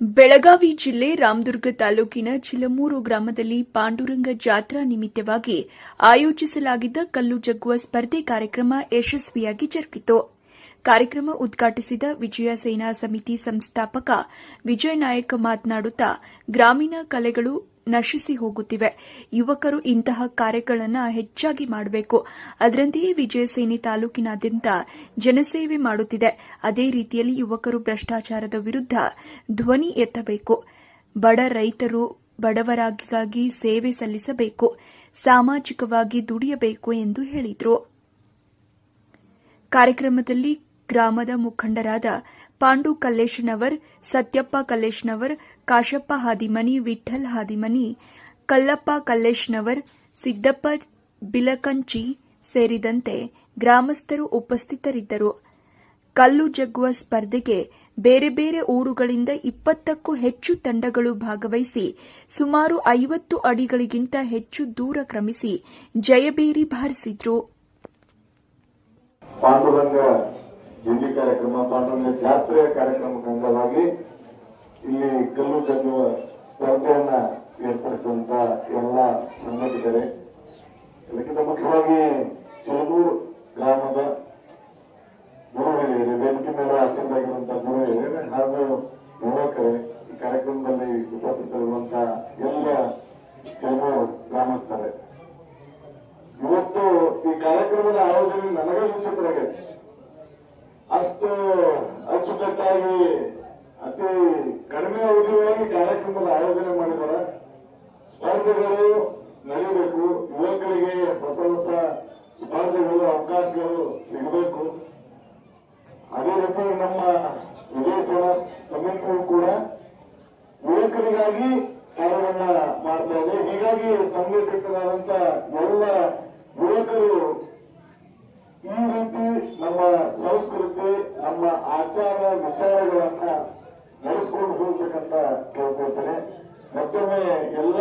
ಬೆಳಗಾವಿ ಜಿಲ್ಲೆ ರಾಮದುರ್ಗ ತಾಲೂಕಿನ ಚಿಲಮೂರು ಗ್ರಾಮದಲ್ಲಿ ಪಾಂಡುರಂಗ ಜಾತ್ರಾ ನಿಮಿತ್ತವಾಗಿ ಆಯೋಜಿಸಲಾಗಿದ್ದ ಕಲ್ಲು ಜಗ್ಗುವ ಸ್ಪರ್ಧೆ ಕಾರ್ಯಕ್ರಮ ಯಶಸ್ವಿಯಾಗಿ ಜರುಗಿತು. ಕಾರ್ಯಕ್ರಮ ಉದ್ಘಾಟಿಸಿದ ವಿಜಯ ಸೇನಾ ಸಮಿತಿ ಸಂಸ್ಥಾಪಕ ವಿಜಯ ನಾಯಕ್ ಮಾತನಾಡುತ್ತಾ, ಗ್ರಾಮೀಣ ಕಲೆಗಳು ನಶಿಸಿ ಹೋಗುತ್ತಿವೆ. ಯುವಕರು ಇಂತಹ ಕಾರ್ಯಗಳನ್ನು ಹೆಚ್ಚಾಗಿ ಮಾಡಬೇಕು. ಅದರಂತೆಯೇ ವಿಜಯಸೇನಿ ತಾಲೂಕಿನಾದ್ಯಂತ ಜನಸೇವೆ ಮಾಡುತ್ತಿದೆ. ಅದೇ ರೀತಿಯಲ್ಲಿ ಯುವಕರು ಭ್ರಷ್ಟಾಚಾರದ ವಿರುದ್ಧ ಧ್ವನಿ ಎತ್ತಬೇಕು. ಬಡ ರೈತರು ಬಡವರಾಗಿಗಾಗಿ ಸೇವೆ ಸಲ್ಲಿಸಬೇಕು. ಸಾಮಾಜಿಕವಾಗಿ ದುಡಿಯಬೇಕು ಎಂದು ಹೇಳಿದರು. ಕಾರ್ಯಕ್ರಮದಲ್ಲಿ ಗ್ರಾಮದ ಮುಖಂಡರಾದ ಪಾಂಡು ಕಲ್ಲೇಶನವರ್, ಸತ್ಯಪ್ಪ ಕಲ್ಲೇಶನವರ್ ಕಾಶಪ್ಪ ಹಾದಿಮನಿ ವಿಠಲ್ ಹಾದಿಮನಿ, ಕಲ್ಲಪ್ಪ ಕಲ್ಲೇಶ್ನವರ್, ಸಿದ್ದಪ್ಪ ಬಿಲಕಂಚಿ ಸೇರಿದಂತೆ ಗ್ರಾಮಸ್ಥರು ಉಪಸ್ಥಿತರಿದ್ದರು. ಕಲ್ಲು ಜಗ್ಗುವ ಸ್ಪರ್ಧೆಗೆ ಬೇರೆ ಬೇರೆ ಊರುಗಳಿಂದ ಇಪ್ಪತ್ತಕ್ಕೂ ಹೆಚ್ಚು ತಂಡಗಳು ಭಾಗವಹಿಸಿ, ಸುಮಾರು ಐವತ್ತು ಅಡಿಗಳಿಗಿಂತ ಹೆಚ್ಚು ದೂರ ಕ್ರಮಿಸಿ ಜಯಬೇರಿ ಬಾರಿಸಿದ್ರು. ಪಾಂಡುರಂಗ ಕಾರ್ಯಕ್ರಮ, ಪಾಂಡುರಂಗ ಜಾತ್ರೆಯ ಕಾರ್ಯಕ್ರಮಕ್ಕೆ ಅಂಗವಾಗಿ ಜಗ್ಗುವ ಸ್ಪರ್ಧೆಯನ್ನ ಏರ್ಪಡಿಸಿದಂತ ಎಲ್ಲ ಸಂಘಟಕರೇ. ಇದಕ್ಕಿಂತ ಮುಖ್ಯವಾಗಿ ಚಿಲಗೂರು ಗ್ರಾಮದ ಗುರು ಹಿರಿಯರೇ ವೇದಿಕೆ ಮೇಲೆ ಆಸೀನರಾಗಿರುವಂತಹ ಗುರು ಹಿರಿಯರೇ ಹಾಗೂ ಯುವಕರೇ, ಈ ಕಾರ್ಯಕ್ರಮದಲ್ಲಿ ಉಪಸ್ಥಿತರಿರುವಂತಹ ಎಲ್ಲ ಚಿಲಗೂರು ಗ್ರಾಮಸ್ಥರೇ. ಇವತ್ತು ಈ ಕಾರ್ಯಕ್ರಮದ ಆಯೋಜನೆ ನನಗೆ ವಿಚಿತ್ರವಾಗಿದೆ ಅಷ್ಟು ಅಚ್ಚುಕಟ್ಟಾಗಿ ಅತಿ ಕಡಿಮೆ ಅವಧಿಯೊಳಗೆ ಕಾರ್ಯಕ್ರಮದ ಆಯೋಜನೆ ಮಾಡಿದ್ದಾರೆ ಸ್ಪರ್ಧೆಗಳು ನಡೆಯಬೇಕು, ಯುವಕರಿಗೆ ಹೊಸ ಹೊಸ ಸ್ಪರ್ಧೆಗಳು, ಅವಕಾಶಗಳು ಸಿಗಬೇಕು. ಅದೇ ರೀತಿ ನಮ್ಮ ವಿಜಯ ಸಮಿತಿಯು ಕೂಡ ಯುವಕರಿಗಾಗಿ ಕಾರ್ಯವನ್ನ ಮಾಡ್ತಾ ಇದೆ. ಹೀಗಾಗಿ ಸಂಘಟಿತರಾದಂತ ಎಲ್ಲ ಯುವಕರು ಈ ರೀತಿ ನಮ್ಮ ಸಂಸ್ಕೃತಿ, ನಮ್ಮ ಆಚಾರ, ವಿಚಾರಗಳನ್ನ ನಡೆಸ್ಕೊಂಡು ಹೋಗ್ಬೇಕಂತ ಕೇಳ್ಕೊಳ್ತೇನೆ. ಮತ್ತೊಮ್ಮೆ ಎಲ್ಲ